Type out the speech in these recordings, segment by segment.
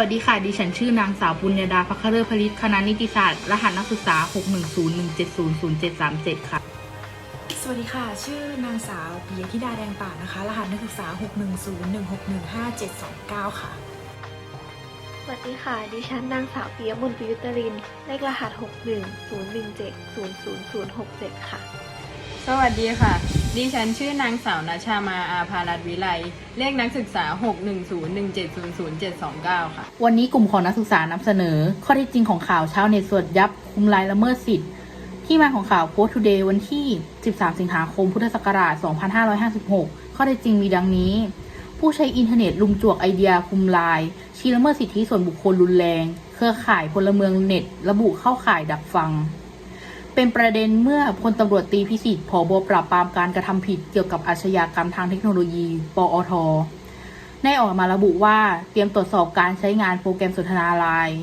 วัสดีค่ะ ดิฉันชื่อนางสาวปุญญาดาพัคเลอร์ผลิตคณะนิติศาสตร์ รหัสนักศึกษา 61017003737 ค่ะ สวัสดีค่ะ ชื่อนางสาวปิยธิดาแดงป่านะคะ รหัสนักศึกษา 61016157729ค่ะ สวัสดีค่ะ ดิฉันนางสาวปิยมนต์ปิยุตริน เลขรหัส 6 1 0 1 7 0 0 0 6 7 ค่ะ สวัสดีค่ะ ดิฉันชื่อนางสาวนาชามาอาภารัตวิไล เลขนักศึกษา 61017000729 ค่ะ วันนี้กลุ่มของนักศึกษานำเสนอ ข้อเท็จจริงของข่าวเช้าวเน็ตสวดยับคุมลายละเมิดสิทธิ์ ที่มาของข่าว Post Today วันที่ 13 สิงหาคมพุทธศักราช 2556 ข้อเท็จจริงมีดังนี้ ผู้ใช้อินเทอร์เน็ตลุมจวกไอเดียคุมลาย ชี้ละเมิดสิทธิส่วนบุคคลรุนแรง เครือข่ายพลเมืองเน็ต ระบุเข้าข่ายดักฟัง เป็นประเด็นเมื่อพลตำรวจตีพิสิทธิ์ผบปราบปรามการกระทำผิดเกี่ยวกับอาชญากรรมทางเทคโนโลยี ปอท ได้ออกมาระบุว่าเตรียมตรวจสอบการใช้งานโปรแกรมสนทนาไลน์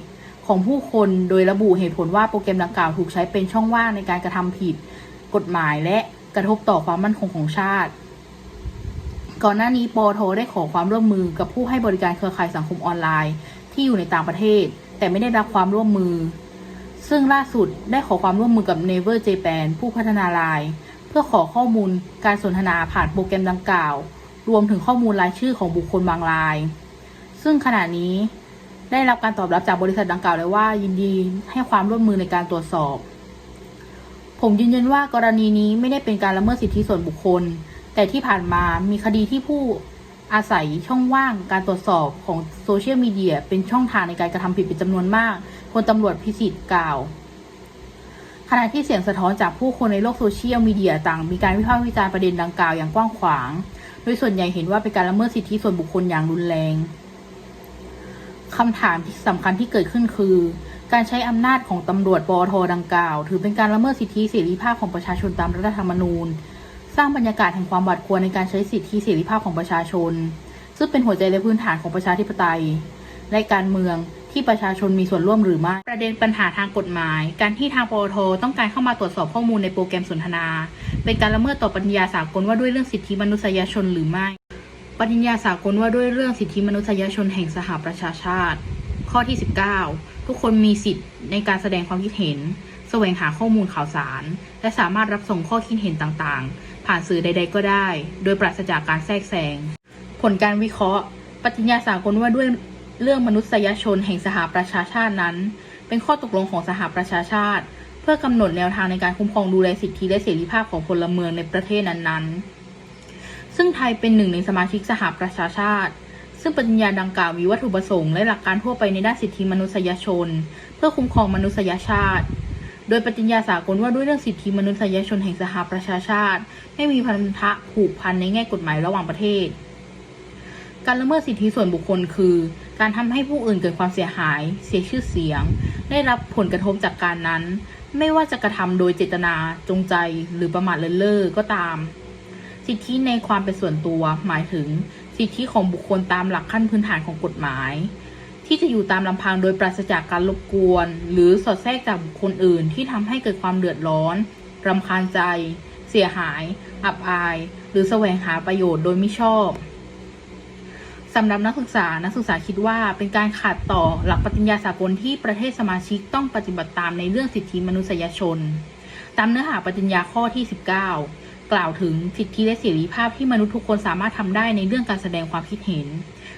ของผู้คนโดยระบุเหตุผลว่าโปรแกรมดังกล่าวถูกใช้เป็นช่องว่างในการกระทำผิด กฎหมายและกระทบต่อความมั่นคงของชาติ ก่อนหน้านี้ปอทได้ขอความร่วมมือกับผู้ให้บริการเครือข่ายสังคมออนไลน์ ที่อยู่ในต่างประเทศ แต่ไม่ได้รับความร่วมมือ ซึ่งล่าสุดได้ขอความร่วมมือกับ Never Japan ผู้พัฒนาไลน์เพื่อขอข้อมูลการสนทนาผ่านโปรแกรมดังกล่าว รวมถึงข้อมูลรายชื่อของบุคคลบางราย ซึ่งขณะนี้ได้รับการตอบรับจากบริษัทดังกล่าวแล้วว่า ยินดีให้ความร่วมมือในการตรวจสอบ ผมยืนยันว่ากรณีนี้ไม่ได้เป็นการละเมิดสิทธิส่วนบุคคล แต่ที่ผ่านมามีคดีที่ผู้อาศัยช่องว่างการตรวจสอบของโซเชียลมีเดียเป็นช่องทางในการกระทำผิดเป็นจำนวนมาก พลตำรวจพิสิทธิ์กล่าวขณะที่เสียงสะท้อนจากผู้คนในโลกโซเชียลมีเดียต่างมีการวิพากษ์วิจารณ์ประเด็นดังกล่าวอย่างกว้างขวาง โดยส่วนใหญ่เห็นว่าเป็นการละเมิดสิทธิส่วนบุคคลอย่างรุนแรงคำถามที่สำคัญที่เกิดขึ้นคือ การใช้อำนาจของตำรวจปอทดังกล่าว ถือเป็นการละเมิดสิทธิเสรีภาพของประชาชนตามรัฐธรรมนูญ สร้างบรรยากาศแห่งความหวาดกลัวในการใช้สิทธิเสรีภาพของประชาชน ซึ่งเป็นหัวใจและพื้นฐานของประชาธิปไตย และการเมือง ที่ประชาชนมีส่วนร่วมหรือไม่ประเด็นปัญหาทางกฎหมาย การที่ทางปอทต้องการเข้ามาตรวจสอบข้อมูลในโปรแกรมสนทนา เป็นการละเมิดต่อปฏิญญาสากลว่าด้วยเรื่องสิทธิมนุษยชนหรือไม่ปฏิญญาสากลว่าด้วยเรื่องสิทธิมนุษยชนแห่งสหประชาชาติ ข้อที่ 19 ทุกคนมีสิทธิ์ในการแสดงความคิดเห็น แสวงหาข้อมูลข่าวสาร และสามารถรับส่งข้อคิดเห็นต่างๆ ผ่านสื่อใด ๆ ก็ได้ โดยปราศจากการแทรกแซง ผลการวิเคราะห์ปฏิญญาสากลว่าด้วย เรื่องมนุษยชนแห่งสหประชาชาตินั้น เป็นข้อตกลงของสหประชาชาติ เพื่อกำหนดแนวทางในการคุ้มครองดูแลสิทธิและเสรีภาพของพลเมืองในประเทศนั้นๆ ซึ่งไทยเป็นหนึ่งในสมาชิกสหประชาชาติ ซึ่งปฏิญญาดังกล่าวมีวัตถุประสงค์และหลักการทั่วไปในด้านสิทธิมนุษยชน เพื่อคุ้มครองมนุษยชาติโดยปฏิญญาสากลว่าด้วยเรื่องสิทธิมนุษยชนแห่งสหประชาชาติ ไม่มีพันธะผูกพันในแง่กฎหมายระหว่างประเทศ การละเมิดสิทธิส่วนบุคคลคือ การทำให้ผู้อื่นเกิดความเสียหาย เสียชื่อเสียง ได้รับผลกระทบจากการนั้น ไม่ว่าจะกระทำโดยเจตนาจงใจ หรือประมาทเลินเล่อก็ตาม สิทธิในความเป็นส่วนตัว หมายถึง สิทธิของบุคคลตามหลักขั้นพื้นฐานของกฎหมาย ที่จะอยู่ตามลำพังโดยปราศจากการรบกวน หรือสอดแทรกจากบุคคลอื่น ที่ทำให้เกิดความเดือดร้อนรำคาญใจ เสียหาย อับอาย หรือแสวงหาประโยชน์โดยไม่ชอบ สำหรับนักศึกษา นักศึกษาคิดว่าเป็นการขัดต่อหลักปฏิญญาสากลที่ประเทศสมาชิกต้องปฏิบัติตามในเรื่องสิทธิมนุษยชน ตามเนื้อหาปฏิญญาข้อที่ 19 กล่าวถึงสิทธิและเสรีภาพที่มนุษย์ทุกคนสามารถทำได้ในเรื่องการแสดงความคิดเห็น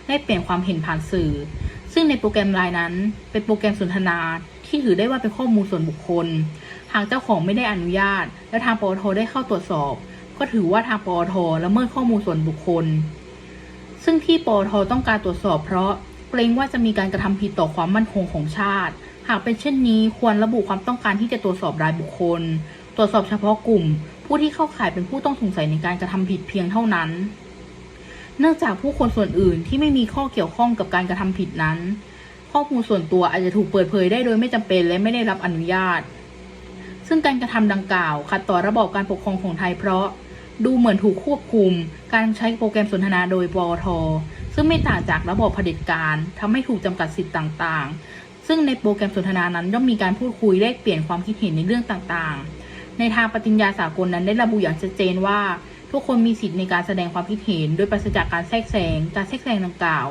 ได้เปลี่ยนความเห็นผ่านสื่อ ซึ่งในโปรแกรมไลน์นั้น เป็นโปรแกรมสนทนาที่ถือได้ว่าเป็นข้อมูลส่วนบุคคล หากเจ้าของไม่ได้อนุญาต และทางปอทได้เข้าตรวจสอบ ก็ถือว่าทางปอทละเมิดข้อมูลส่วนบุคคล ซึ่งที่ปอทต้องการตรวจสอบเพราะเกรงว่าจะมีการกระทำผิดต่อความมั่นคงของชาติ หากเป็นเช่นนี้ควรระบุความต้องการที่จะตรวจสอบรายบุคคล ตรวจสอบเฉพาะกลุ่ม ผู้ที่เข้าข่ายเป็นผู้ต้องสงสัยในการกระทำผิดเพียงเท่านั้น เนื่องจากผู้คนส่วนอื่นที่ไม่มีข้อเกี่ยวข้องกับการกระทำผิดนั้น ข้อมูลส่วนตัวอาจจะถูกเปิดเผยได้โดยไม่จำเป็นและไม่ได้รับอนุญาต ซึ่งการกระทำดังกล่าวขัดต่อระบอบการปกครองของไทยเพราะ ดูเหมือนถูกควบคุม การใช้โปรแกรมสนทนาโดยปอทซึ่งไม่ต่างจากระบบเผด็จการทำให้ถูกจำกัดสิทธิ์ต่างๆ ซึ่งในโปรแกรมสนทนานั้นย่อมมีการพูดคุยแลกเปลี่ยนความคิดเห็นในเรื่องต่างๆ ในทางปฏิญญาสากลนั้นได้ระบุอย่างชัดเจนว่า ทุกคนมีสิทธิ์ในการแสดงความคิดเห็น โดยปราศจากการแทรกแซงการแทรกแซงดังกล่าว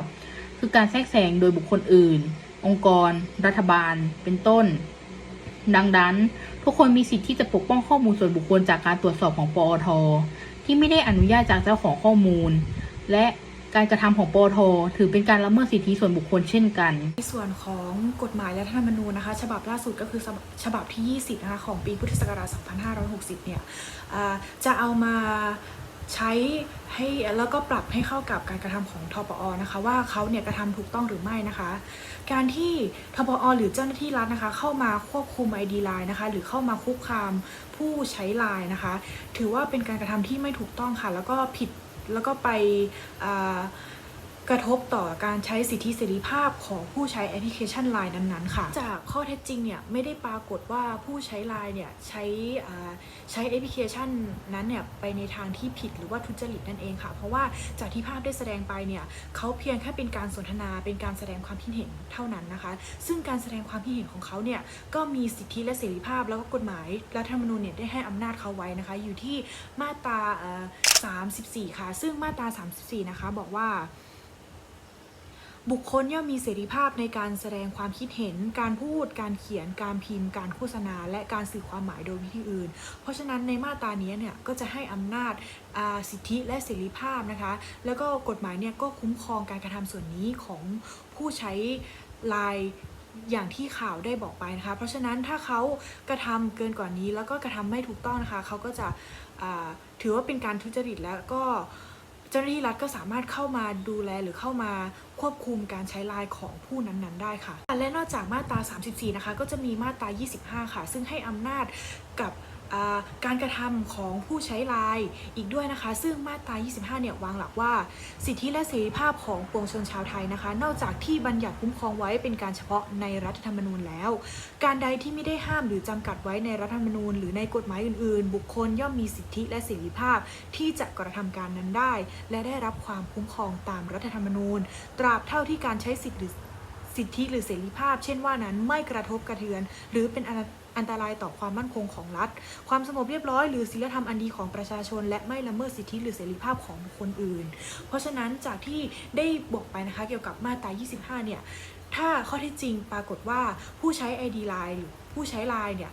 คือการแทรกแซงโดยบุคคลอื่น องค์กร รัฐบาล เป็นต้น ดังนั้น ทุกคนมีสิทธิ์ที่จะปกป้องข้อมูลส่วนบุคคลจากการตรวจสอบของปอท ที่ไม่ได้อนุญาตจากเจ้าของข้อมูล และการกระทำของปอท ถือเป็นการละเมิดสิทธิส่วนบุคคลเช่นกัน ในส่วนของกฎหมายและธรรมนูญนะคะ ฉบับล่าสุดก็คือฉบับฉบับที่ 20 นะคะ ของปีพุทธศักราช 2560 เนี่ยจะเอามา ใช้ให้แล้วก็ปรับให้เข้ากับการกระทำของทปอนะคะ ว่าเขาเนี่ยกระทำถูกต้องหรือไม่นะคะ การที่ทปอหรือเจ้าหน้าที่รัฐนะคะ เข้ามาควบคุม ID ไลน์นะคะ หรือเข้ามาคุกคามผู้ใช้ไลน์นะคะ ถือว่าเป็นการกระทำที่ไม่ถูกต้องค่ะ แล้วก็ผิดแล้วก็ไป กระทบต่อการใช้สิทธิเสรีภาพของผู้ใช้แอปพลิเคชัน Line นั้นๆ ค่ะ จากข้อเท็จจริงเนี่ยไม่ได้ปรากฏว่าผู้ใช้ Line เนี่ยใช้ใช้แอปพลิเคชันนั้นเนี่ยไปในทางที่ผิดหรือว่าทุจริตนั่นเองค่ะ เพราะว่าจากที่ภาพได้แสดงไปเนี่ยเขาเพียงแค่เป็นการสนทนาเป็นการแสดงความคิดเห็นเท่านั้นนะคะ ซึ่งการแสดงความคิดเห็นของเขาเนี่ยก็มีสิทธิและเสรีภาพแล้วก็กฎหมายรัฐธรรมนูญเนี่ยได้ให้อำนาจเขาไว้นะคะ อยู่ที่มาตรา34 ค่ะ ซึ่งมาตรา 34 นะคะ บอกว่า บุคคลย่อมมีเสรีภาพในการแสดงความคิดเห็น การพูด การเขียน การพิมพ์ การโฆษณา และการสื่อความหมายโดยวิธีอื่น เพราะฉะนั้นในมาตรานี้เนี่ยก็จะให้อำนาจาสิทธิและเสรีภาพนะคะ แล้วก็กฎหมายเนี่ยก็คุ้มครองการกระทำส่วนนี้ของผู้ใช้ไลน์อย่างที่ข่าวได้บอกไปนะคะ เพราะฉะนั้นถ้าเขากระทำเกินกว่านี้ แล้วก็กระทำไม่ถูกต้องนะคะ เขาก็จะถือว่าเป็นการทุจริตแล้วก็ เจ้าหน้าที่รัฐก็สามารถเข้ามาดูแลหรือเข้ามาควบคุมการใช้ไลน์ของผู้นั้นๆ ได้ค่ะ และนอกจากมาตรา 34 นะคะ ก็จะมีมาตรา 25 ค่ะ ซึ่งให้อำนาจกับ การกระทำของผู้ใช้ไลน์อีกด้วยนะคะ ซึ่งมาตรา 25 เนี่ยวางหลักว่า สิทธิและเสรีภาพของปวงชนชาวไทยนะคะ นอกจากที่บัญญัติคุ้มครองไว้เป็นการเฉพาะในรัฐธรรมนูญแล้ว การใดที่ไม่ได้ห้ามหรือจำกัดไว้ในรัฐธรรมนูญ หรือในกฎหมายอื่น ๆ บุคคลย่อมมีสิทธิและเสรีภาพที่จะกระทำการนั้นได้ และได้รับความคุ้มครองตามรัฐธรรมนูญ ตราบเท่าที่การใช้สิทธิหรือสิทธิหรือเสรีภาพ เช่นว่านั้นไม่กระทบกระเทือน หรือเป็น อันตรายต่อความมั่นคงของรัฐ ความสงบเรียบร้อยหรือศีลธรรมอันดีของประชาชน และไม่ละเมิดสิทธิหรือเสรีภาพของบุคคลอื่น เพราะฉะนั้นจากที่ได้บอกไปนะคะเกี่ยวกับมาตรา 25 เนี่ย ถ้าข้อเท็จจริงปรากฏว่าผู้ใช้ ID Line หรือผู้ใช้ Line เนี่ย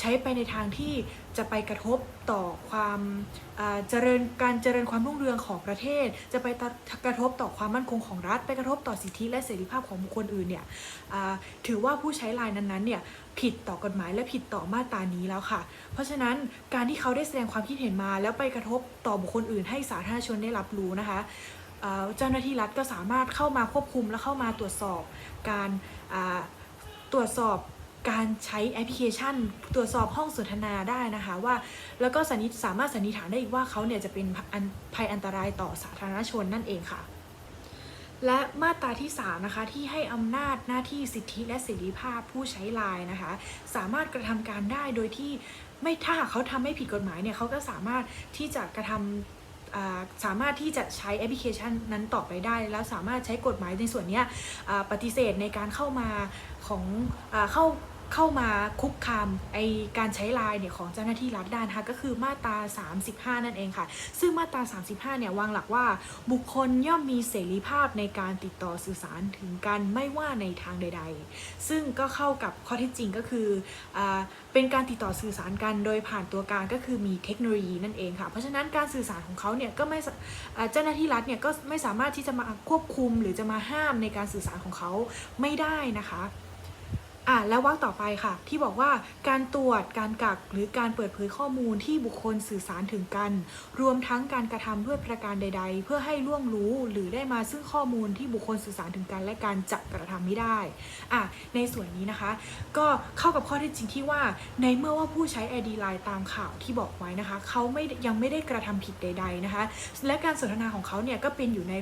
ใช้ไปในทางที่จะไปกระทบต่อความเจริญการเจริญความรุ่งเรืองของประเทศ จะไปกระทบต่อความมั่นคงของรัฐ ไปกระทบต่อสิทธิและเสรีภาพของบุคคลอื่นเนี่ยถือว่าผู้ใช้ Line นั้นๆเนี่ย ผิดต่อกฎหมายและผิดต่อมาตรานี้แล้วค่ะ เพราะฉะนั้นการที่เขาได้แสดงความคิดเห็นมาแล้วไปกระทบต่อบุคคลอื่น ให้สาธารณชนได้รับรู้นะคะเจ้าหน้าที่รัฐก็สามารถเข้ามาควบคุมและเข้ามาตรวจสอบการตรวจสอบการใช้แอปพลิเคชัน ตรวจสอบห้องสนทนาได้นะคะว่า แล้วก็สันนิสามารถสันนิษฐานได้อีกว่าเขาเนี่ยจะเป็นภัยอันตรายต่อสาธารณชนนั่นเองค่ะ และมาตราที่ 3 นะคะ ที่ให้อำนาจหน้าที่สิทธิและเสรีภาพผู้ใช้ไลน์นะคะ สามารถกระทำการได้โดยที่ไม่ถ้าหากเขาทำไม่ผิดกฎหมายเนี่ยเขาก็สามารถที่จะกระทำสามารถที่จะใช้แอปพลิเคชันนั้นต่อไปได้ แล้วสามารถใช้กฎหมายในส่วนนี้ปฏิเสธในการเข้ามาของอเข้า เข้ามาคุกคามไอการใช้ไลน์เนี่ยของเจ้าหน้าที่รัฐได้นะคะก็คือมาตรา 35 นั่นเองค่ะ ซึ่งมาตรา 35 เนี่ยวางหลักว่าบุคคลย่อมมีเสรีภาพในการติดต่อสื่อสารถึงกันไม่ว่าในทางใด ๆ ซึ่งก็เข้ากับข้อเท็จจริงก็คืออเป็นการติดต่อสื่อสารกันโดยผ่านตัวกางก็คือมีเทคโนโลยีนั่นเองค่ะ เพราะฉะนั้นการสื่อสารของเขาเนี่ยก็ไม่เจ้าหน้าที่รัฐเนี่ยก็ไม่สามารถที่จะมาควบคุมหรือจะมาห้ามในการสื่อสารของเขาไม่ได้นะคะ อะแล้ววรรคต่อไปค่ะ ที่บอกว่าการตรวจการกักหรือการเปิดเผยข้อมูลที่บุคคลสื่อสารถึงกัน รวมทั้งการกระทำด้วยประการใด ๆ เพื่อให้ล่วงรู้หรือได้มาซึ่งข้อมูลที่บุคคลสื่อสารถึงกันและการจะกระทำไม่ได้อะในส่วนนี้นะคะ ก็เข้ากับข้อเท็จจริงที่ว่าในเมื่อว่าผู้ใช้ ID Line ตามข่าวที่บอกไว้นะคะเขาไม่ยังไม่ได้กระทำผิดใด ๆนะคะ และการสนทนาของเขาเนี่ยก็เป็นอยู่ใน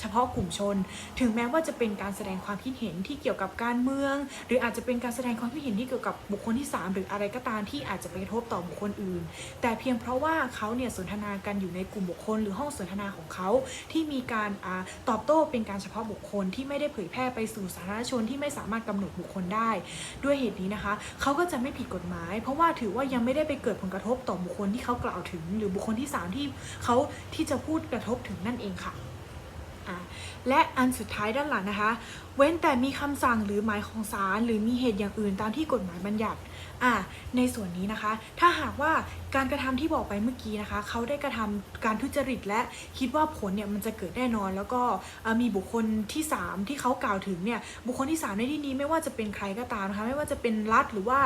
เฉพาะกลุ่มชน ถึงแม้ว่าจะเป็นการแสดงความคิดเห็นที่เกี่ยวกับการเมือง หรืออาจจะเป็นการแสดงความคิดเห็นที่เกี่ยวกับบุคคลที่ 3 หรืออะไรก็ตามที่อาจจะไปกระทบต่อบุคคลอื่น แต่เพียงเพราะว่าเขาเนี่ยสนทนากันอยู่ในกลุ่มบุคคล หรือห้องสนทนาของเขาที่มีการอตอบโต้เป็นการเฉพาะบุคคลที่ไม่ได้เผยแพร่ไปสู่สาธารณชนที่ไม่สามารถกำหนดบุคคลได้ ด้วยเหตุนี้นะคะ เขาก็จะไม่ผิดกฎหมาย เพราะว่าถือว่ายังไม่ได้ไปเกิดผลกระทบต่อบุคคลที่เขากล่าวถึง หรือบุคคลที่สามที่เขาที่จะพูดกระทบถึงนั่นเองค่ะาและอันสุดท้ายด้านหลังนะคะ เว้นแต่มีคำสั่งหรือหมายของศาลหรือมีเหตุอย่างอื่นตามที่กฎหมายบัญญัติอ่าในส่วนนี้นะคะ ถ้าหากว่าการกระทำที่บอกไปเมื่อกี้นะคะ เขาได้กระทำการทุจริตและคิดว่าผลเนี่ยมันจะเกิดแน่นอน แล้วก็มีบุคคลที่ 3 ที่เขากล่าวถึงเนี่ย บุคคลที่ 3 ในที่นี้ไม่ว่าจะเป็นใครก็ตามนะคะ ไม่ว่าจะเป็นรัฐหรือว่า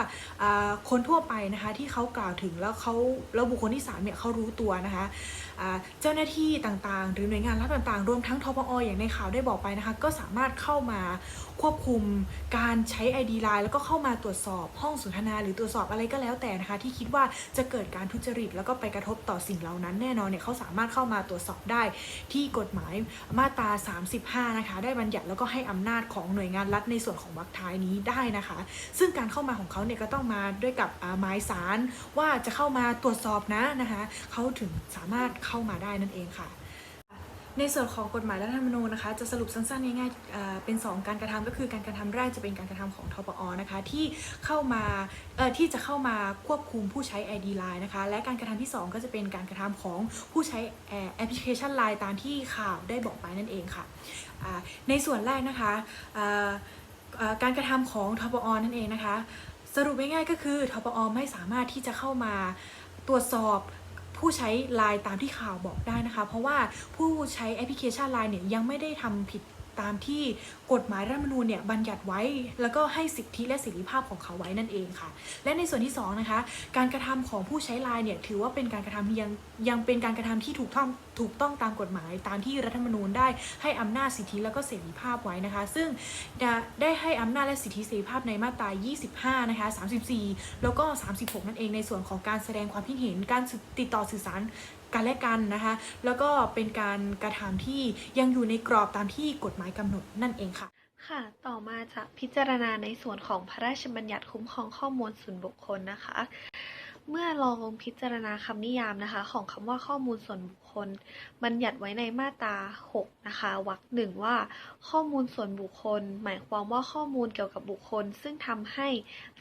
คนทั่วไปนะคะที่เขากล่าวถึงแล้วเขาแล้วบุคคลที่3เนี่ยเขารู้ตัวนะคะเจ้าหน้าที่ต่างๆ หรือหน่วยงานรัฐต่างๆ รวมทั้งทปออย่างในข่าวได้บอกไปนะคะ ก็สามารถเข้ามาควบคุมการใช้ ID Line แล้วก็เข้ามาตรวจสอบห้องสนทนา หรือตรวจสอบอะไรก็แล้วแต่นะคะ ที่คิดว่าจะเกิดการทุจริต แล้วก็ไปกระทบต่อสิ่งเหล่านั้นแน่นอนเนี่ยเขาสามารถเข้ามาตรวจสอบได้ที่กฎหมายมาตรา 35 นะคะ ได้บัญญัติแล้วก็ให้อำนาจของหน่วยงานรัฐในส่วนของวรรคท้ายนี้ได้นะคะ ซึ่งการเข้ามาของเขาเนี่ยก็ต้องมาด้วยกับหมายสารว่าจะเข้ามาตรวจสอบนะนะคะเขาถึงสามารถเข้ามาได้นั่นเองค่ะ ในส่วนของกฎหมายรัฐธรรมนูญนะคะ จะสรุปสั้นๆง่ายๆเป็น 2 การกระทำก็คือการกระทำแรกจะเป็นการกระทำของทปอนะคะที่เข้ามาที่จะเข้ามาควบคุมผู้ใช้ ID Line นะคะ และการกระทำที่ 2 ก็จะเป็นการกระทำของผู้ใช้แอปพลิเคชัน Line ตามที่ข่าวได้บอกไปนั่นเองค่ะในส่วนแรกนะคะการกระทำของทปอนั่นเองนะคะ สรุปง่ายๆก็คือทปอไม่สามารถที่จะเข้ามาตรวจสอบ ผู้ใช้ไลน์ตามที่ข่าวบอกได้นะคะ เพราะว่าผู้ใช้แอปพลิเคชันไลน์เนี่ยยังไม่ได้ทำผิด ตามที่กฎหมายรัฐธรรมนูญเนี่ยบัญญัติไว้ แล้วก็ให้สิทธิและเสรีภาพของเขาไว้นั่นเองค่ะ และในส่วนที่สองนะคะการกระทำของผู้ใช้ไลน์เนี่ยถือว่าเป็นการกระทำยังยังเป็นการกระทำที่ถูกต้องถูกต้องตามกฎหมาย ตามที่รัฐธรรมนูญได้ให้อำนาจสิทธิแล้วก็เสรีภาพไว้นะคะ ซึ่งได้ได้ให้อำนาจและสิทธิเสรีภาพในมาตรา 25 นะคะ 34 แล้วก็ 36 นั่นเองในส่วนของการแสดงความคิดเห็นการติดต่อสื่อสาร กันและกันนะคะ แล้วก็เป็นการกระทำที่ยังอยู่ในกรอบตามที่กฎหมายกำหนดนั่นเองค่ะค่ะ ต่อมาจะพิจารณาในส่วนของพระราชบัญญัติคุ้มครองข้อมูลส่วนบุคคลนะคะ เมื่อลองพิจารณาคำนิยามนะคะ ของคำว่าข้อมูลส่วนบุคคล บัญญัติไว้ในมาตรา 6 นะคะวรรคหนึ่งว่า ข้อมูลส่วนบุคคล หมายความว่าข้อมูลเกี่ยวกับบุคคล ซึ่งทำให้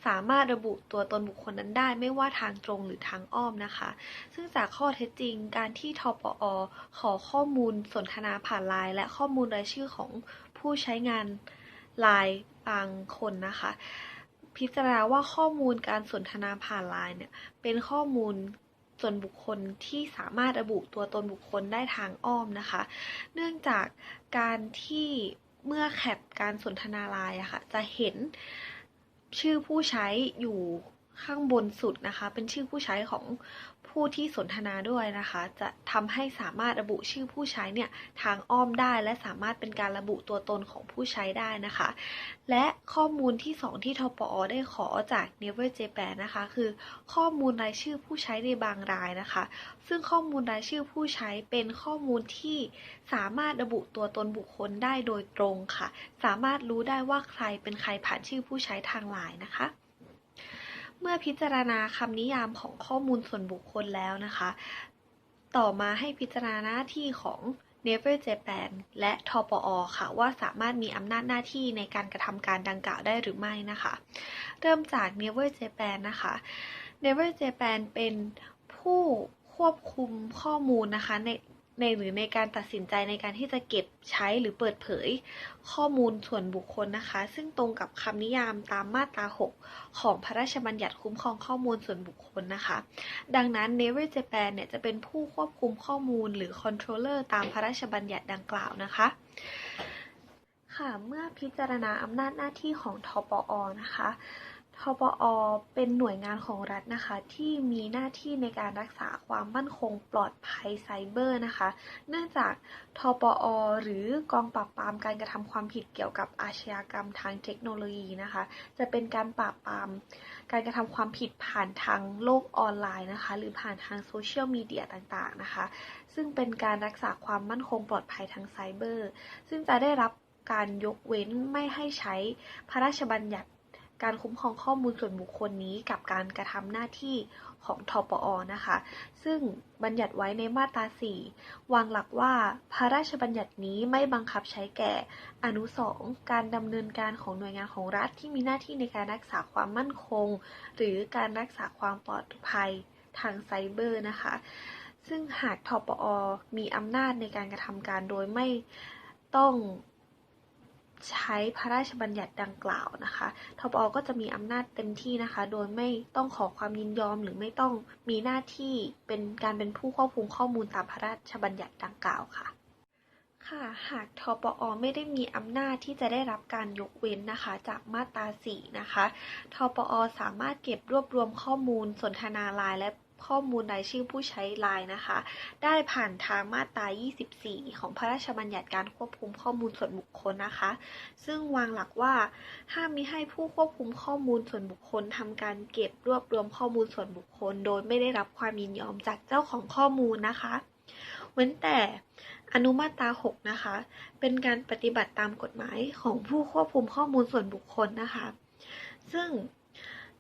สามารถระบุตัวตนบุคคลนั้นได้ ไม่ว่าทางตรงหรือทางอ้อมนะคะ ซึ่งจากข้อเท็จจริง การที่ทปอ ขอข้อมูลสนทนาผ่านไลน์และข้อมูลรายชื่อของผู้ใช้งานไลน์บางคนนะคะ พิจารณาว่าข้อมูลการสนทนาผ่านไลน์เนี่ย เป็นข้อมูลส่วนบุคคลที่สามารถระบุตัวตนบุคคลได้ทางอ้อมนะคะ เนื่องจากการที่เมื่อแคปการสนทนาไลน์อะค่ะ จะเห็นชื่อผู้ใช้อยู่ข้างบนสุดนะคะ เป็นชื่อผู้ใช้ของ ผู้ที่สนทนาด้วยนะคะ จะทำให้สามารถระบุชื่อผู้ใช้เนี่ยทางอ้อมได้และสามารถเป็นการระบุตัวตนของผู้ใช้ได้นะคะ และข้อมูลที่ 2 ที่ทปอได้ขอจาก Never Japan นะคะ คือข้อมูลรายชื่อผู้ใช้ในบางรายนะคะ ซึ่งข้อมูลรายชื่อผู้ใช้เป็นข้อมูลที่สามารถระบุตัวตนบุคคลได้โดยตรงค่ะ สามารถรู้ได้ว่าใครเป็นใครผ่านชื่อผู้ใช้ทางไลน์นะคะ เมื่อพิจารณาคำนิยามของข้อมูลส่วนบุคคลแล้วนะคะ ต่อมาให้พิจารณาหน้าที่ของ Never Japan และทปอค่ะ ว่าสามารถมีอำนาจหน้าที่ในการกระทำการดังกล่าวได้หรือไม่นะคะ เริ่มจาก Never Japan นะคะ Never Japan เป็นผู้ควบคุมข้อมูลนะคะใน ในหรือในการตัดสินใจในการที่จะเก็บใช้หรือเปิดเผย ข้อมูลส่วนบุคคลนะคะ ซึ่งตรงกับคำนิยามตามมาตรา 6 ของพระราชบัญญัติคุ้มครองข้อมูลส่วนบุคคลนะคะ ดังนั้น Never Japan เนี่ยจะเป็นผู้ควบคุมข้อมูลหรือ controller ตามพระราชบัญญัติดังกล่าวนะคะค่ะเมื่อพิจารณาอำนาจหน้าที่ของทปอนะคะ ทปอ เป็นหน่วยงานของรัฐนะคะ ที่มีหน้าที่ในการรักษาความมั่นคงปลอดภัยไซเบอร์นะคะ เนื่องจากทปอ หรือกองปราบปรามการกระทำความผิดเกี่ยวกับอาชญากรรมทางเทคโนโลยีนะคะ จะเป็นการปราบปรามการกระทำความผิดผ่านทางโลกออนไลน์นะคะ หรือผ่านทางโซเชียลมีเดียต่างๆนะคะ ซึ่งเป็นการรักษาความมั่นคงปลอดภัยทางไซเบอร์ ซึ่งจะได้รับการยกเว้นไม่ให้ใช้พระราชบัญญัติ การคุ้มครองข้อมูลส่วนบุคคลนี้กับการกระทำหน้าที่ของทปอนะคะ ซึ่งบัญญัติไว้ในมาตรา 4 วางหลักว่าพระราชบัญญัตินี้ไม่บังคับใช้แก่ อนุสองการดำเนินการของหน่วยงานของรัฐที่มีหน้าที่ในการรักษาความมั่นคง หรือการรักษาความปลอดภัยทางไซเบอร์นะคะ ซึ่งหากทปอมีอำนาจในการกระทำการโดยไม่ต้อง ใช้พระราชบัญญัติดังกล่าวนะคะทปอก็จะมีอำนาจเต็มที่นะคะ โดยไม่ต้องขอความยินยอมหรือไม่ต้องมีหน้าที่เป็นการเป็นผู้ควบคุมข้อมูลตามพระราชบัญญัติดังกล่าวค่ะค่ะหากทปอไม่ได้มีอำนาจที่จะได้รับการยกเว้นนะคะ จากมาตรา 4 นะคะทปอสามารถเก็บรวบรวมข้อมูลสนทนาไลน์และ ข้อมูลรายชื่อผู้ใช้ไลน์นะคะ ได้ผ่านทางมาตรา 24 ของพระราชบัญญัติการควบคุมข้อมูลส่วนบุคคลนะคะ ซึ่งวางหลักว่าห้ามมิให้ผู้ควบคุมข้อมูลส่วนบุคคลทำการเก็บรวบรวมข้อมูลส่วนบุคคล โดยไม่ได้รับความยินยอมจากเจ้าของข้อมูลนะคะ เว้นแต่อนุมาตรา 6 นะคะ เป็นการปฏิบัติตามกฎหมายของผู้ควบคุมข้อมูลส่วนบุคคลนะคะ ซึ่ง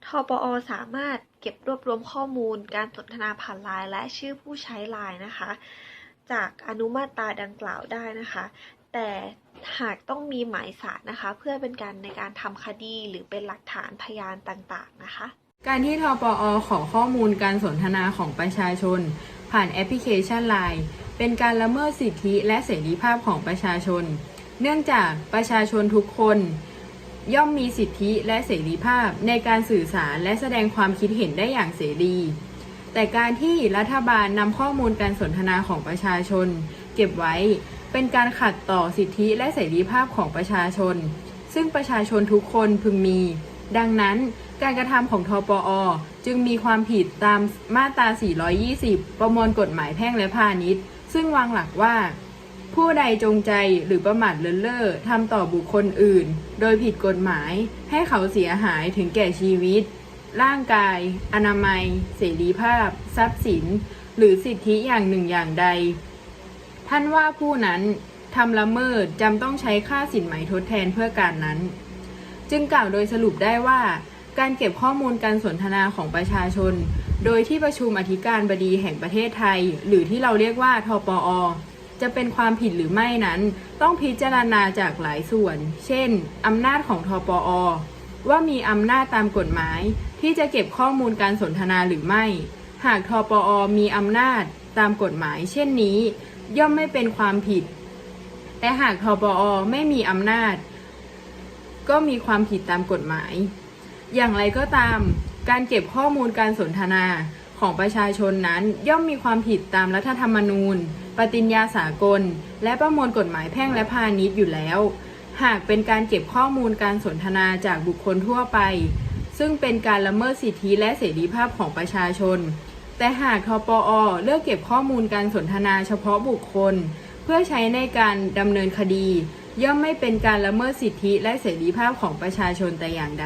ทปอสามารถเก็บรวบรวมข้อมูล การสนทนาผ่านไลน์และชื่อผู้ใช้ไลน์นะคะ จากอนุมาตราดังกล่าวได้นะคะ แต่หากต้องมีหมายสารนะคะ เพื่อเป็นการในการทำคดีหรือเป็นหลักฐานพยานต่างๆนะคะ การที่ทปอขอข้อมูลการสนทนาของประชาชน ผ่านแอปพลิเคชัน Line เป็นการละเมิดสิทธิและเสรีภาพของประชาชน เนื่องจากประชาชนทุกคน ย่อมมีสิทธิและเสรีภาพในการสื่อสารและแสดงความคิดเห็นได้อย่างเสรี แต่การที่รัฐบาลนำข้อมูลการสนทนาของประชาชน เก็บไว้เป็นการขัดต่อสิทธิและเสรีภาพของประชาชน ซึ่งประชาชนทุกคนพึงมี ดังนั้นการกระทำของทปอ จึงมีความผิดตามมาตรา 420 ประมวลกฎหมายแพ่งและพาณิชย์ ซึ่งวางหลักว่า ผู้ใดจงใจหรือประมาทเลินเล่อทำต่อบุคคลอื่น โดยผิดกฎหมายให้เขาเสียหายถึงแก่ชีวิต ร่างกาย อนามัย เสรีภาพ ทรัพย์สิน หรือสิทธิอย่างหนึ่งอย่างใด ท่านว่าผู้นั้นทำละเมิดจำต้องใช้ค่าสินไหมทดแทนเพื่อการนั้น จึงกล่าวโดยสรุปได้ว่า การเก็บข้อมูลการสนทนาของประชาชน โดยที่ประชุมอธิการบดีแห่งประเทศไทย หรือที่เราเรียกว่าทปอ จะเป็นความผิดหรือไม่นั้น ต้องพิจารณาจากหลายส่วน เช่น อำนาจของทปอ ว่ามีอำนาจตามกฎหมาย ที่จะเก็บข้อมูลการสนทนาหรือไม่ หากทปอ มีอำนาจตามกฎหมาย เช่นนี้ ย่อมไม่เป็นความผิด แต่หากทปอ ไม่มีอำนาจ ก็มีความผิดตามกฎหมาย อย่างไรก็ตาม การเก็บข้อมูลการสนทนาของประชาชนนั้นย่อมมีความผิดตามรัฐธรรมนูญ ปฏิญญาสากล และประมวลกฎหมายแพ่งและพาณิชย์อยู่แล้ว หากเป็นการเก็บข้อมูลการสนทนาจากบุคคลทั่วไป ซึ่งเป็นการละเมิดสิทธิและเสรีภาพของประชาชน แต่หากทปอเลือกเก็บข้อมูลการสนทนาเฉพาะบุคคล เพื่อใช้ในการดำเนินคดี ย่อมไม่เป็นการละเมิดสิทธิและเสรีภาพของประชาชนแต่อย่างใด